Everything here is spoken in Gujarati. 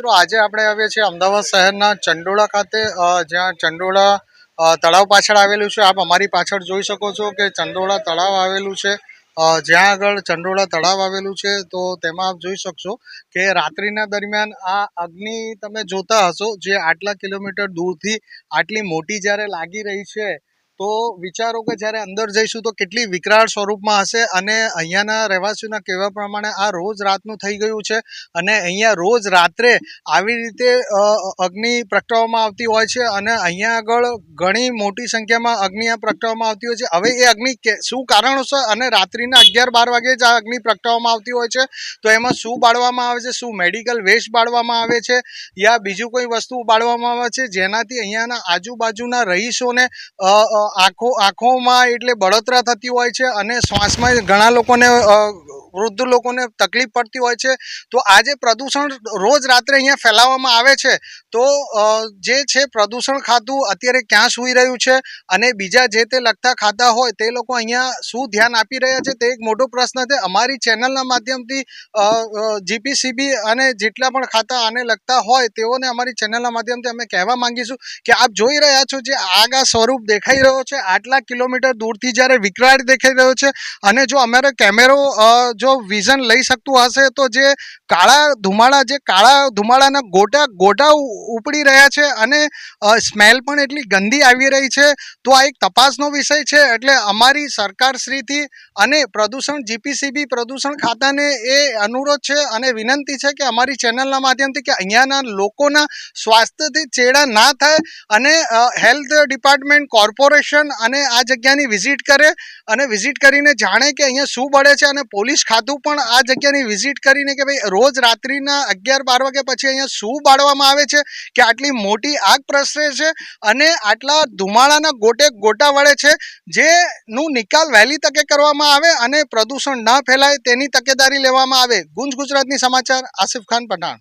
મિત્રો, આજે આપણે આવીએ છીએ અમદાવાદ શહેરના ચંડોળા ખાતે જ્યાં ચંડોળા તળાવ પાછળ આવેલું છે. આપ અમારી પાછળ જોઈ શકો છો કે ચંડોળા તળાવ આવેલું છે. જ્યાં આગળ ચંડોળા તળાવ આવેલું છે, તો તેમાં આપ જોઈ શકશો કે રાત્રિના દરમિયાન આ અગ્નિ તમે જોતા હશો, જે આટલા કિલોમીટર દૂરથી આટલી મોટી જ્યારે લાગી રહી છે તો વિચારો કે જ્યારે અંદર જઈશું તો કેટલી વિકરાળ સ્વરૂપમાં હશે અને અહીંયાના રહેવાસીઓના કહેવા પ્રમાણે આ રોજ રાતનું થઈ ગયું છે અને અહીંયા રોજ રાત્રે આવી રીતે અગ્નિ પ્રગટાવવામાં આવતી હોય છે અને અહીંયા આગળ ઘણી મોટી સંખ્યામાં અગ્નિ પ્રગટાવવામાં આવતી હોય છે. હવે એ અગ્નિ શું કારણોસર અને રાત્રિના અગિયાર બાર વાગે જ આ અગ્નિ પ્રગટાવવામાં આવતી હોય છે? તો એમાં શું બાળવામાં આવે છે? શું મેડિકલ વેસ્ટ બાળવામાં આવે છે? યા બીજું કોઈ વસ્તુ બાળવામાં આવે છે? જેનાથી અહીંયાના આજુબાજુના રહીશોને આંખો આંખોમાં એટલે બળતરા થતી હોય છે અને શ્વાસમાં ઘણા લોકોને વૃદ્ધ લોકોને તકલીફ પડતી હોય છે. તો આ જે પ્રદૂષણ રોજ રાત્રે અહીંયા ફેલાવવામાં આવે છે. તો જે છે પ્રદૂષણ ખાતું અત્યારે ક્યાં સૂઈ રહ્યું છે અને બીજા જે તે લગતા ખાતા હોય તે લોકો અહીંયા શું ધ્યાન આપી રહ્યા છે તે એક મોટો પ્રશ્ન છે. અમારી ચેનલના માધ્યમથી જીપીસીબી અને જેટલા પણ ખાતા આને લગતા હોય તેઓને અમારી ચેનલના માધ્યમથી અમે કહેવા માંગીશું કે આપ જોઈ રહ્યા છો જે આગ સ્વરૂપ દેખાઈ રહ્યો છે. આટલા કિલોમીટર દૂરથી જ્યારે વિકરાળ દેખાઈ રહ્યો છે અને જો અમારો કેમેરો જો વિઝન લઈ શકતું હશે તો જે કાળા ધુમાડા, જે કાળા ધુમાડાના ગોટા ગોટા ઉપડી રહ્યા છે અને સ્મેલ પણ એટલી ગંદી આવી રહી છે. તો આ એક તપાસનો વિષય છે એટલે અમારી સરકારશ્રીથી અને પ્રદૂષણ જીપીસીબી પ્રદૂષણ ખાતાને એ અનુરોધ છે અને વિનંતી છે કે અમારી ચેનલના માધ્યમથી કે અહીંયાના લોકોના સ્વાસ્થ્યથી ચેડા ના થાય અને હેલ્થ ડિપાર્ટમેન્ટ કોર્પોરેશન અને આ જગ્યાની વિઝિટ કરે અને વિઝિટ કરીને જાણે કે અહીંયા શું બળે છે અને પોલીસ ખાતું પણ આ જગ્યાની વિઝિટ કરીને કે ભાઈ રોજ રાત્રિના અગિયાર બાર વાગ્યા પછી અહીંયા શું બાળવામાં આવે છે કે આટલી મોટી આગ પ્રસરે છે અને આટલા ધુમાડાના ગોટે ગોટા વળે છે જેનું નિકાલ વહેલી તકે કરવામાં આવે અને પ્રદૂષણ ન ફેલાય તેની તકેદારી લેવામાં આવે. ગુંજ ગુજરાતની સમાચાર આસિફ ખાન પઠાણ.